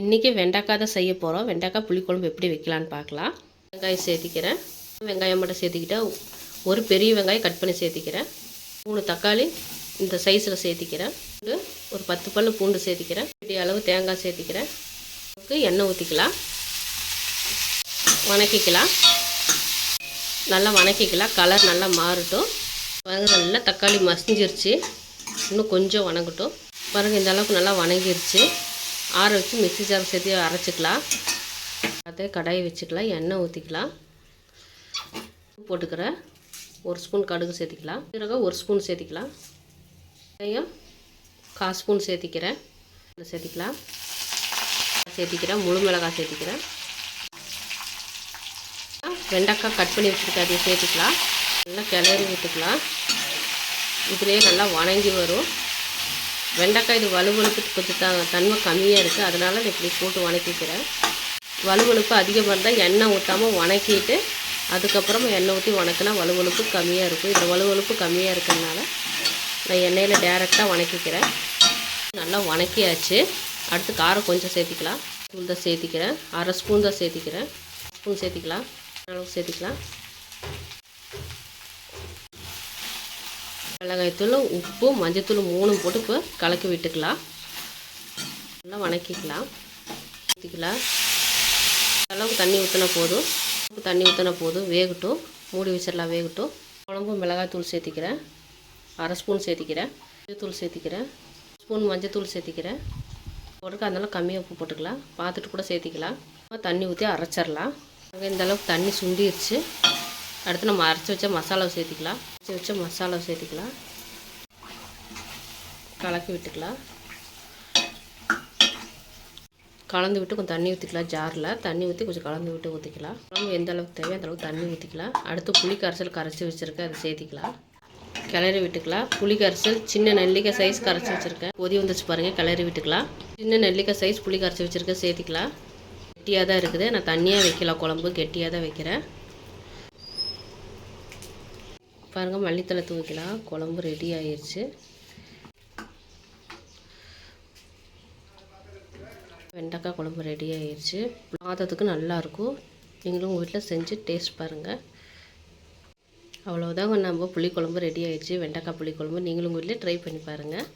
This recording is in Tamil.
இன்றைக்கி வெண்டைக்காய் தான் செய்ய போகிறோம் வெண்டைக்காய் புளிக்குழம்பு எப்படி வைக்கலான்னு பார்க்கலாம். வெங்காயம் சேர்த்திக்கிறேன். வெங்காயம் மட்டும் சேர்த்திக்கிட்டா ஒரு பெரிய வெங்காயம் கட் பண்ணி சேர்த்திக்கிறேன். மூணு தக்காளி இந்த சைஸில் சேர்த்திக்கிறேன். ஒரு பத்து பல்லு பூண்டு சேர்த்திக்கிறேன். பெரிய அளவு தேங்காய் சேர்த்திக்கிறேன். எண்ணெய் ஊற்றிக்கலாம் வணக்கிக்கலாம். நல்லா வணக்கிக்கலாம். கலர் நல்லா மாறட்டும். நல்லா தக்காளி மசிஞ்சிருச்சு. இன்னும் கொஞ்சம் வணங்கட்டும். பாருங்கள் இந்த அளவுக்கு நல்லா வணங்கிருச்சு. ஆற வச்சு மிக்ஸி ஜார் சேர்த்து அரைச்சிக்கலாம். அதே கடாயை வச்சுக்கலாம் எண்ணெய் ஊற்றிக்கலாம் போட்டுக்கிறேன் ஒரு ஸ்பூன் கடுகு சேர்த்திக்கலாம். சீரகம் ஒரு ஸ்பூன் சேர்த்திக்கலாம். வெங்காயம் கால் ஸ்பூன் சேர்த்திக்கிறேன். சேர்த்திக்கலாம். சேர்த்திக்கிறேன் முழு மிளகாய் சேர்த்திக்கிறேன். வெண்டைக்காய் கட் பண்ணி வச்சுருக்க அதையும் சேர்த்துக்கலாம். நல்லா கிளறி விட்டுக்கலாம். இதுலேயே நல்லா வணங்கி வரும். வெண்டைக்காய் இது வலுவலுப்பு கொஞ்சம் த தன்மை கம்மியாக இருக்குது அதனால் நான் இப்படி போட்டு வணக்கிக்கிறேன். வலுவலுப்பு அதிகமாக இருந்தால் எண்ணெய் ஊற்றாமல் வணக்கிட்டு அதுக்கப்புறம் எண்ணெய் ஊற்றி வணக்கினா வலுவலுப்பு கம்மியாக இருக்கும். இதில் வலுவலுப்பு கம்மியாக இருக்கிறதுனால நான் எண்ணெயில் டேரெக்டாக வணக்கிக்கிறேன். நல்லா வணக்கியாச்சு. அடுத்து காரம் கொஞ்சம் சேர்த்திக்கலாம். தூள் தான் சேர்த்திக்கிறேன். அரை ஸ்பூன் தான் சேர்த்திக்கிறேன். ஸ்பூன் சேர்த்திக்கலாம். அளவு சேர்த்திக்கலாம். மிளகாய்த்தூள் உப்பு மஞ்சத்தூள் மூணும் போட்டு இப்போ கலக்கி விட்டுக்கலாம். நல்லா வணக்கிக்கலாம். ஊற்றிக்கலாம் அளவுக்கு தண்ணி ஊற்றினா போதும். உப்பு தண்ணி ஊற்றினா போதும். வேகட்டும். மூடி வச்சிடலாம் வேகட்டும். குழம்பு மிளகாய்த்தூள் சேர்த்திக்கிறேன். அரை ஸ்பூன் சேர்த்திக்கிறேன். மஞ்சத்தூள் சேர்த்திக்கிறேன். ஸ்பூன் மஞ்சத்தூள் சேர்த்திக்கிறேன். போட்டுக்க அதனால கம்மியாக உப்பு போட்டுக்கலாம். பார்த்துட்டு கூட சேர்த்திக்கலாம். தண்ணி ஊற்றி அரைச்சிடலாம். இந்த அளவுக்கு தண்ணி சுண்டிருச்சு. அடுத்து நம்ம அரைச்சி வச்ச மசாலாவை சேர்த்துக்கலாம். அரைச்சி வச்ச மசாலாவை சேர்த்துக்கலாம். கலக்கி விட்டுக்கலாம். கலந்து விட்டு கொஞ்சம் தண்ணி ஊற்றிக்கலாம் ஜாரில். தண்ணி ஊற்றி கொஞ்சம் கலந்து விட்டு ஊற்றிக்கலாம் குழம்பு எந்த அளவுக்கு தேவையோ அந்தளவுக்கு தண்ணி ஊற்றிக்கலாம் அடுத்து புளி கரைசல் கரைச்சி வச்சுருக்கேன் அதை சேர்த்திக்கலாம். கிளறி விட்டுக்கலாம். புளி கரைசல் சின்ன நெல்லிக்காய் சைஸ் கரைச்சி வச்சுருக்கேன். கொதி வந்துச்சு பாருங்கள் கிளறி விட்டுக்கலாம். சின்ன நெல்லிக்காய் சைஸ் புளி கரைச்சி வச்சுருக்கேன் சேர்த்திக்கலாம். கெட்டியாக தான் இருக்குது. நான் தண்ணியாக வைக்கலாம் குழம்பு கெட்டியாக தான் வைக்கிறேன். பாருங்கள் மல்லித்தலை தூக்கிக்கலாம் குழம்பு ரெடி ஆயிடுச்சு வெண்டைக்காய் குழம்பு ரெடி ஆயிடுச்சு பாதத்துக்கு நல்லாயிருக்கும் நீங்களும் உங்கள் வீட்டில் செஞ்சு டேஸ்ட் பாருங்கள் அவ்வளோதாங்க நம்ம புளிக்குழம்பு ரெடி ஆயிடுச்சு வெண்டைக்காய் புளிக்குழம்பு நீங்களும் உங்கள் வீட்டில் ட்ரை பண்ணி பாருங்கள்